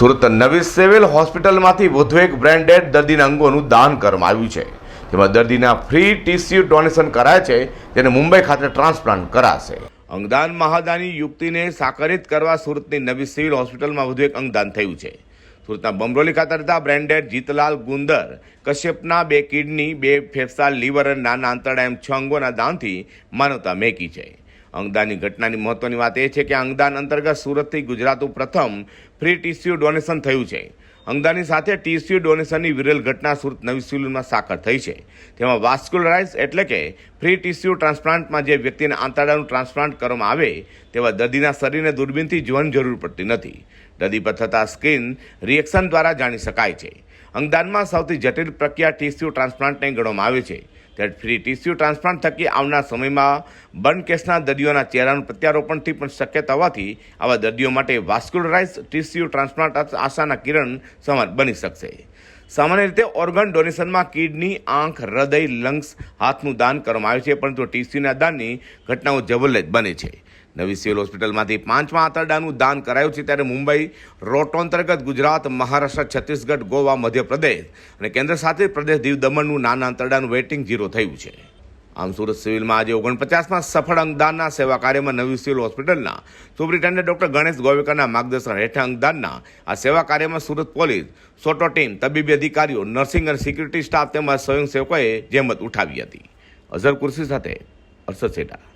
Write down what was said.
સુરત નવી સિવિલ હોસ્પિટલમાંથી વધુ એક બ્રેન્ડેડ દર્દીના અંગોનું દાન કરવામાં આવ્યું છે. જેમાં દર્દીના ફ્રી ટીસ્યુ ડોનેશન કરાય છે જેને મુંબઈ ખાતે ટ્રાન્સપ્લાન્ટ કરાશે. અંગદાન મહાદાની યુક્તિને સાકારિત કરવા સુરતની નવી સિવિલ હોસ્પિટલમાં વધુ એક અંગદાન થયું છે. સુરતના બમરોલી ખાતે રહેતા બ્રેન્ડેડ જીતલાલ ગુંદર, કશ્યપના બે કિડની, બે ફેફસા લીવર અને નાના આંતરડા એમ છ અંગોના દાનથી માનવતા મેકી છે. અંગદાનની ઘટનાની મહત્વની વાત એ છે કે અંગદાન અંતર્ગત સુરતથી ગુજરાતનું પ્રથમ ફ્રી ટીસ્યુ ડોનેશન થયું છે. અંગદાનની સાથે ટીસ્યુ ડોનેશનની વિરલ ઘટના સુરત નવી સિવિલમાં સાકર થઈ છે. તેમાં વાસ્ક્યુલરાઇઝ એટલે કે ફ્રી ટીસ્યુ ટ્રાન્સપ્લાન્ટમાં જે વ્યક્તિને આંતરડાનું ટ્રાન્સપ્લાન્ટ કરવામાં આવે, તેવા દર્દીના શરીરને દૂરબીનથી જોવાની જરૂર પડતી નથી. દર્દી પર થતા સ્કિન રિએક્શન દ્વારા જાણી શકાય છે. અંગદાનમાં સૌથી જટિલ પ્રક્રિયા ટીસ્યુ ટ્રાન્સપ્લાન્ટને ગણવામાં આવે છે. ત્યારે ફ્રી ટીસ્યુ ટ્રાન્સપ્લાન્ટ થકી આવનાર સમયમાં બર્ન કેસના દર્દીઓના ચહેરાનું પ્રત્યારોપણથી પણ શક્યતા હોવાથી આવા દર્દીઓ માટે વાસ્ક્યુલરાઇઝ ટીસ્યુ ટ્રાન્સપ્લાન્ટ આશાના કિરણ સમાન બની શકશે. સામાન્ય રીતે ઓર્ગન ડોનેશનમાં કિડની, આંખ, હૃદય લંગ્સ હાથનું દાન કરવામાં આવે છે, પરંતુ ટીસ્યુના દાનની ઘટનાઓ જબરદસ્ત બને છે. નવી સિવિલ હોસ્પિટલમાંથી પાંચમા આંતરડાનું દાન કરાયું છે ત્યારે મુંબઈ રોટો અંતર્ગત ગુજરાત, મહારાષ્ટ્ર, છત્તીસગઢ, ગોવા, મધ્યપ્રદેશ અને કેન્દ્ર શાસિત પ્રદેશ દીવ દમણનું નાના આંતરડાનું વેઇટિંગ ઝીરો થયું છે. આમ સુરત સિવિલમાં આજે ઓગણપચાસમાં સફળ અંગદાનના સેવા કાર્યમાં નવી સિવિલ હોસ્પિટલના સુપ્રિન્ટેન્ડન્ટ ડોક્ટર ગણેશ ગોવેકરના માર્ગદર્શન હેઠળ અંગદાનના આ સેવા કાર્યમાં સુરત પોલીસ, સોટો ટીમ, તબીબી અધિકારીઓ, નર્સિંગ અને સિક્યુરિટી સ્ટાફ તેમજ સ્વયંસેવકોએ જહેમત ઉઠાવી હતી. અઝર કુર્સી સાથે અરસદ સેટા.